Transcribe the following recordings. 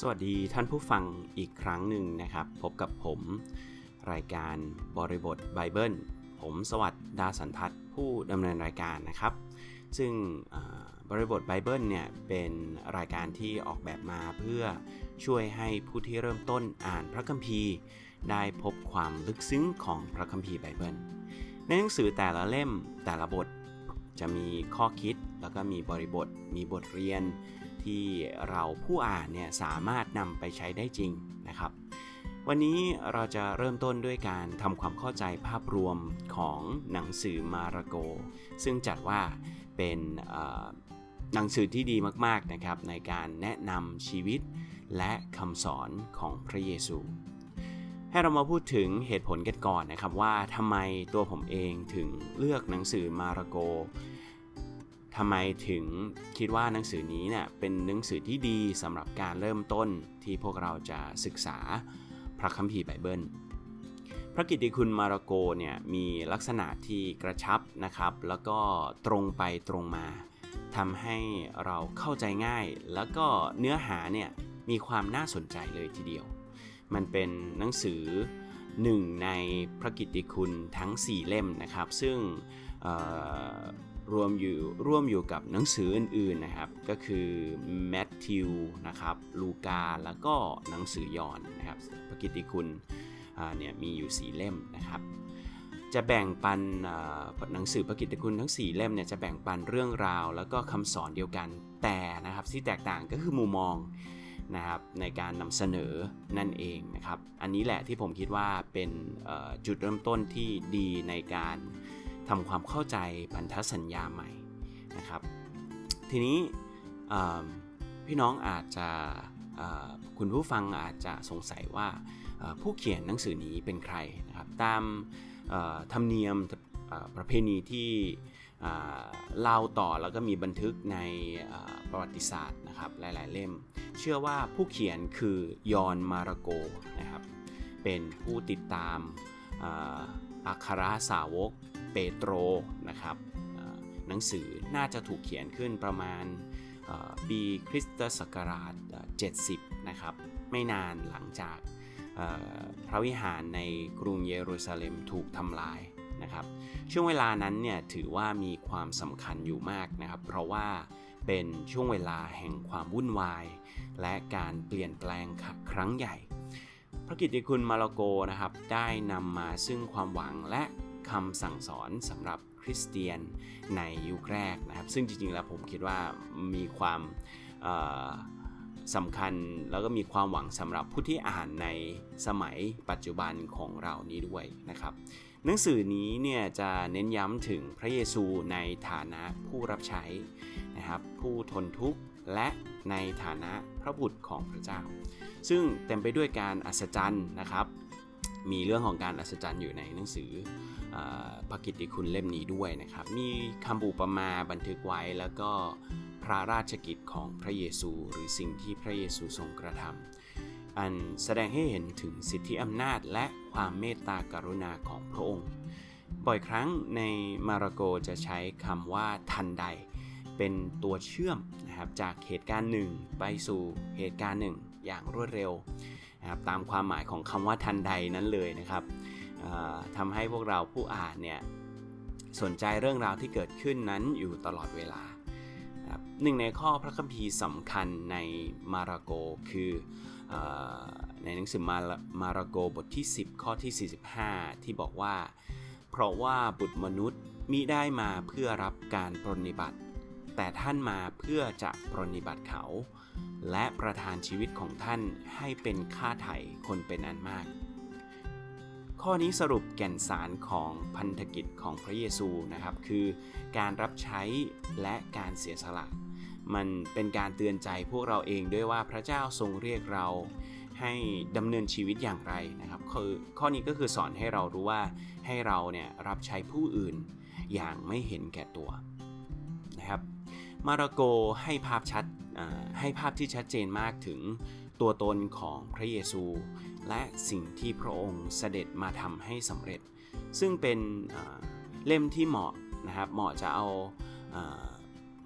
สวัสดีท่านผู้ฟังอีกครั้งหนึ่งนะครับ พบกับผม รายการบริบทไบเบิลผมสวัสดดาสันทัศน์ผู้ดำเนินรายการนะครับ ซึ่งบริบทไบเบิลเนี่ยเป็นรายการที่ออกแบบมาเพื่อช่วยให้ผู้ที่เริ่มต้นอ่านพระคัมภีร์ ได้พบความลึกซึ้งของพระคัมภีร์ไบเบิลในหนังสือแต่ละเล่มแต่ละบทจะมีข้อคิดแล้วก็มีบริบท มีบทเรียน ที่เราผู้อ่านเนี่ยสามารถนำไปใช้ได้จริงนะครับ วันนี้เราจะเริ่มต้นด้วยการทำความเข้าใจภาพรวมของหนังสือมาระโก ซึ่งจัดว่าเป็นหนังสือที่ดีมากๆนะครับ ในการแนะนำชีวิตและคำสอนของพระเยซูให้เรามาพูดถึงเหตุผลกันก่อนนะครับว่าทำไมตัวผมเองถึงเลือกหนังสือมาระโก ทำไมถึงคิดว่าหนังสือนี้เนี่ยเป็นหนังสือที่ดีสำหรับการเริ่มต้นที่พวกเราจะศึกษาพระคัมภีร์ไบเบิล พระกิตติคุณมาระโกเนี่ยมีลักษณะที่กระชับนะครับ แล้วก็ตรงไปตรงมาทำให้เราเข้าใจง่าย แล้วก็เนื้อหาเนี่ยมีความน่าสนใจเลยทีเดียว มันเป็นหนังสือหนึ่งในพระกิตติคุณทั้ง 4 เล่มนะครับ ซึ่ง รวมอยู่ร่วมอยู่กับหนังสืออื่นๆนะครับ ก็คือแมทธิวนะครับลูกาแล้วก็หนังสือยอนนะครับพระกิตติคุณเนี่ยมีอยู่ 4 เล่มนะครับ จะแบ่งปันหนังสือพระกิตติคุณทั้ง 4 เล่มเนี่ยจะแบ่งปันเรื่องราว แล้วก็คำสอนเดียวกันแต่นะครับที่แตกต่างก็คือมุมมองนะครับในการนำเสนอนั่นเองนะครับ อันนี้แหละที่ผมคิดว่าเป็นจุดเริ่มต้นที่ดีในการ ทำความเข้าใจพันธสัญญาใหม่นะครับ ทีนี้พี่น้องอาจจะคุณผู้ฟังอาจจะสงสัยว่าผู้เขียนหนังสือนี้เป็นใครนะครับตามธรรมเนียมประเพณีที่เล่าต่อแล้วก็มีบันทึกในประวัติศาสตร์นะครับหลาย ๆ เล่ม เชื่อว่าผู้เขียนคือยอนมาระโกนะครับเป็นผู้ติดตามอัครสาวก เปโตรนะครับหนังสือน่าจะถูกเขียนขึ้นประมาณปีคริสตศักราชเอ่อ70 นะครับ ไม่นานหลังจากพระวิหารในกรุงเยรูซาเล็มถูกทำลายนะครับ ช่วงเวลานั้นเนี่ยถือว่ามีความสำคัญอยู่มากนะครับ เพราะว่าเป็นช่วงเวลาแห่งความวุ่นวาย และการเปลี่ยนแปลงครั้งใหญ่ พระกิตติคุณมาระโกนะครับได้นำมาซึ่งความหวังและ คำสั่งสอนสำหรับคริสเตียนในยุคแรกนะครับ ซึ่งจริงๆแล้วผมคิดว่ามีความสำคัญแล้วก็มีความหวังสำหรับผู้ที่อ่านในสมัยปัจจุบันของเรานี้ด้วยนะครับ หนังสือนี้เนี่ยจะเน้นย้ำถึงพระเยซูในฐานะผู้รับใช้นะครับ ผู้ทนทุกข์และในฐานะพระบุตรของพระเจ้า ซึ่งเต็มไปด้วยการอัศจรรย์นะครับ มีเรื่องของการอัศจรรย์อยู่ในหนังสือ พระกิตติคุณเล่มนี้ด้วยนะครับ มีคำอุปมาบันทึกไว้แล้วก็พระราชกิจของพระเยซู หรือสิ่งที่พระเยซูทรงกระทำอันแสดงให้เห็นถึงสิทธิอำนาจและความเมตตากรุณาของพระองค์ บ่อยครั้งในมาระโกจะใช้คำว่าทันใด เป็นตัวเชื่อมนะครับจากเหตุการณ์หนึ่งไปสู่เหตุการณ์หนึ่งอย่างรวดเร็วนะครับตามความหมายของคำว่าทันใดนั้นเลยนะครับ ทำให้พวกเราผู้อ่านเนี่ยสนใจเรื่องราวที่เกิดขึ้นนั้นอยู่ตลอดเวลาหนึ่งในข้อพระคัมภีร์สำคัญในมาระโกคืออในหนังสือมาระมาระโกบทที่ 10 ข้อที่ 45 ที่บอกว่า เพราะว่าบุตรมนุษย์มิได้มาเพื่อรับการปรนนิบัติ แต่ท่านมาเพื่อจะปรนนิบัติเขา และประทานชีวิตของท่านให้เป็นค่าไถ่คนเป็นอันมาก ข้อนี้สรุปแก่นสารของพันธกิจของพระเยซูนะครับ คือการรับใช้และการเสียสละ มันเป็นการเตือนใจพวกเราเองด้วยว่าพระเจ้าทรงเรียกเราให้ดำเนินชีวิตอย่างไรนะครับคือข้อนี้ก็คือสอนให้เรารู้ว่าให้เราเนี่ยรับใช้ผู้อื่นอย่างไม่เห็นแก่ตัวนะครับมาระโกให้ภาพชัดให้ภาพที่ชัดเจนมากถึง ตัวตนของพระเยซู และสิ่งที่พระองค์เสด็จมาทำให้สำเร็จ ซึ่งเป็นเล่มที่เหมาะนะครับเหมาะจะเอา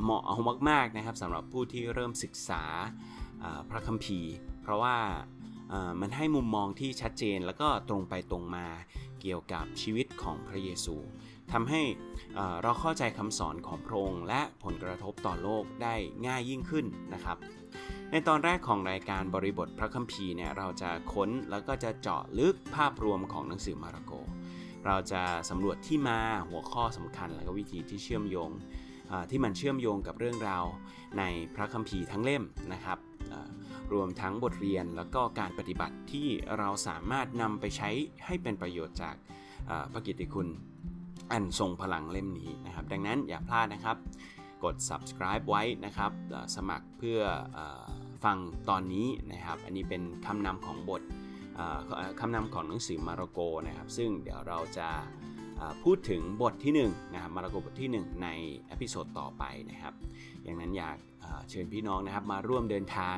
เหมาะเอามากๆนะครับสำหรับผู้ที่เริ่มศึกษาพระคัมภีร์ เพราะว่า มันให้มุมมองที่ชัดเจนแล้วก็ตรงไปตรงมาเกี่ยวกับชีวิตของพระเยซูทำให้เราเข้าใจคำสอนของพระองค์และผลกระทบต่อโลกได้ง่ายยิ่งขึ้นนะครับ ในตอนแรกของรายการบริบทพระคัมภีร์เนี่ยเราจะค้นแล้วก็จะเจาะลึกภาพรวมของหนังสือมาระโก เราจะสำรวจที่มาหัวข้อสำคัญและก็วิธีที่เชื่อมโยงที่มันเชื่อมโยงกับเรื่องราวในพระคัมภีร์ทั้งเล่มนะครับ รวมทั้งบทเรียนแล้วก็การปฏิบัติที่เราสามารถนำไปใช้ให้เป็นประโยชน์จากพระกิติคุณอันทรงพลังเล่มนี้นะครับ ดังนั้นอย่าพลาดนะครับ กด subscribe ไว้นะครับ สมัครเพื่ออฟังตอนนี้นะครับ อันนี้เป็นคำนำของบทคำนำของหนังสือมาระโกนะครับ ซึ่งเดี๋ยวเราจะพูดถึงบทที่1นะครับมาระโกบทที่ 1 ในอพิโซดต่อไปนะครับอย่างนั้นอยากเชิญพี่น้องนะครับมาร่วมเดินทาง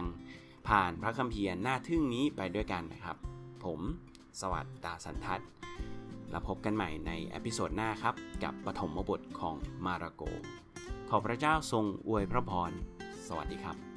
ผ่านพระคัมภีร์หน้าทึ่งนี้ไปด้วยกันนะครับ ผมสวัสดาสันทัศน์แล้วพบกันใหม่ในเอพิโซดหน้าครับ กับปฐมบทของมาระโก ขอพระเจ้าทรงอวยพระพร สวัสดีครับ